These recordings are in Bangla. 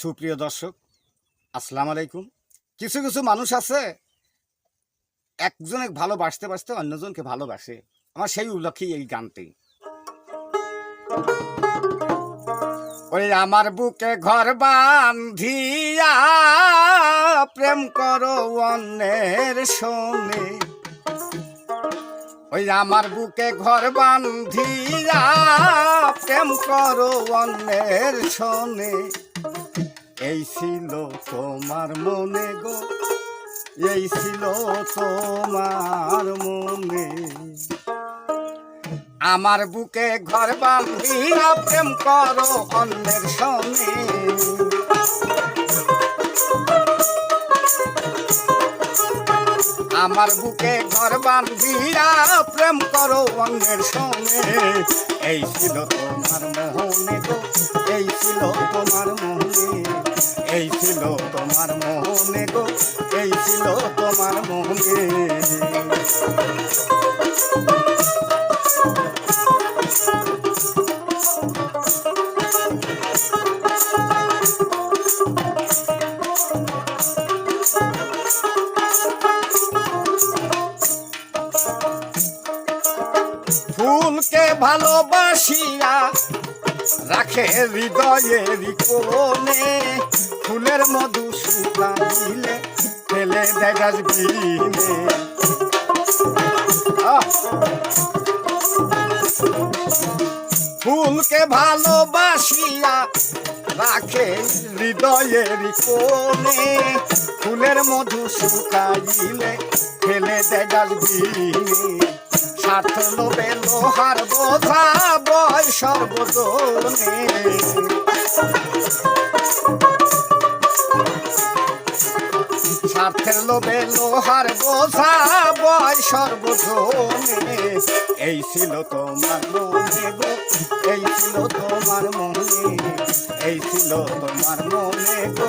সুপ্রিয় দর্শক, আসসালাম আলাইকুম। কিছু কিছু মানুষ আছে একজনে ভালোবাসতে বাসতে অন্যজনকে ভালোবাসে। আমার সেই উপলক্ষেই এই গানটি। ওই আমার বুকে ঘর বান্ধিয়া প্রেম করো অন্যের শোনে ওই আমার বুকে ঘর বান্ধিয়া প্রেম করো অন্যের শোনে এই ছিল তোমার মনে গো। এই ছিল তোমার মনে। আমার বুকে ঘর বাঁধিয়া প্রেম করো অন্যের সঙ্গে। আমার বুকে ঘর বান্ধিয়া প্রেম করো অন্যের সঙ্গে। এই ছিল তোমার মোহনে গো, এই ছিল তোমার মোহনে। এই ছিল তোমার মোহনে গো, এই ছিল তোমার মোহনে। ভালোবাসিয়া রাখে হৃদয়ের কোণে। ফুলের মধু শুকা ফেলে দেখাস ফুলকে ভালোবাসিয়া রাখে হৃদয়ের কোণে। ফুলের মধু শুকাইলে ফেলে দেয় ডাস্টবিনে স্বার্থ লোভে লোহার বোঝা বয় সর্বজনে। স্বার্থের লোভে লোহার বোঝা বয় সর্বজনে। এই ছিল তোমার মনে এই ছিল তোমার মনে। এই ছিল তোমার মনে গো,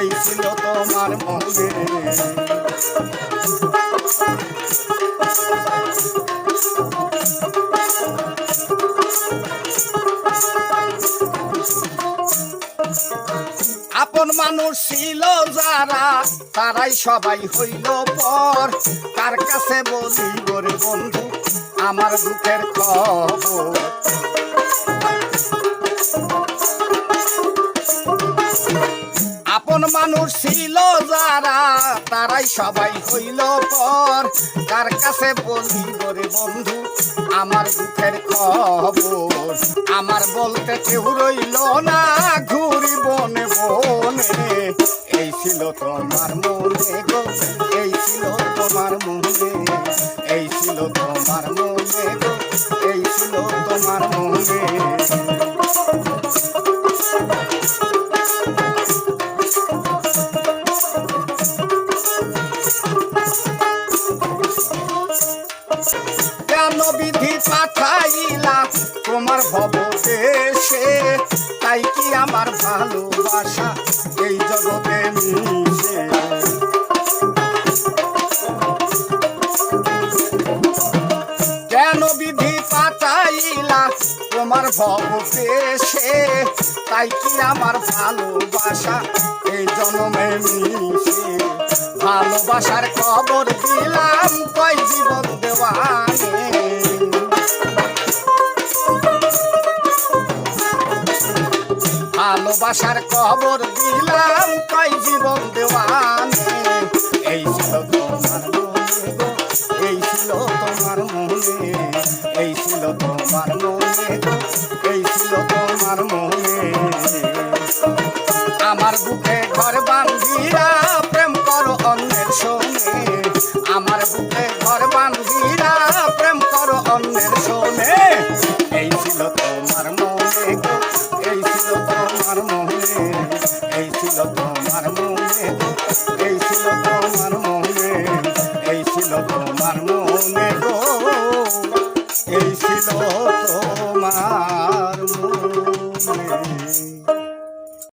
এই ছিল তোমার মনে। আপন মানুষ ছিল যারা, তারাই সবাই হইল পর। তার কাছে বলি গরে বন্ধু, আমার দুঃখের খবর? তারাই সবাই হইল পর। তার কাছে বলি গরে বন্ধু, আমার দুঃখের খবর। আমার বলতে কেউ রইল না ঘুরি বনে বনে। এই ছিল তোমার মনে গো, এই ছিল তোমার মনে। এই ছিল তোমার মনে তোমার ভব তাই কি আমার ভালোবাসা এই জগতে মিশে? কেন বিধি পাঠাইলা তোমার ভব দেশে তাই কি আমার ভালোবাসা এই জন্মে মিশে? ভালোবাসার খবর দিলাম কয় জীবন দেওয়ানে? ভালোবাসার খবর দিলাম কয় জীবন দেওয়ানে এই ছিল তোমার এই ছিল তোমার মনে, এই ছিল তোমার মনে, এই ছিল তোমার মনে। আমার বুকে ঘর বান্ধিরা প্রেম করো অন্যের সঙ্গে। আমার বুকে bottom of the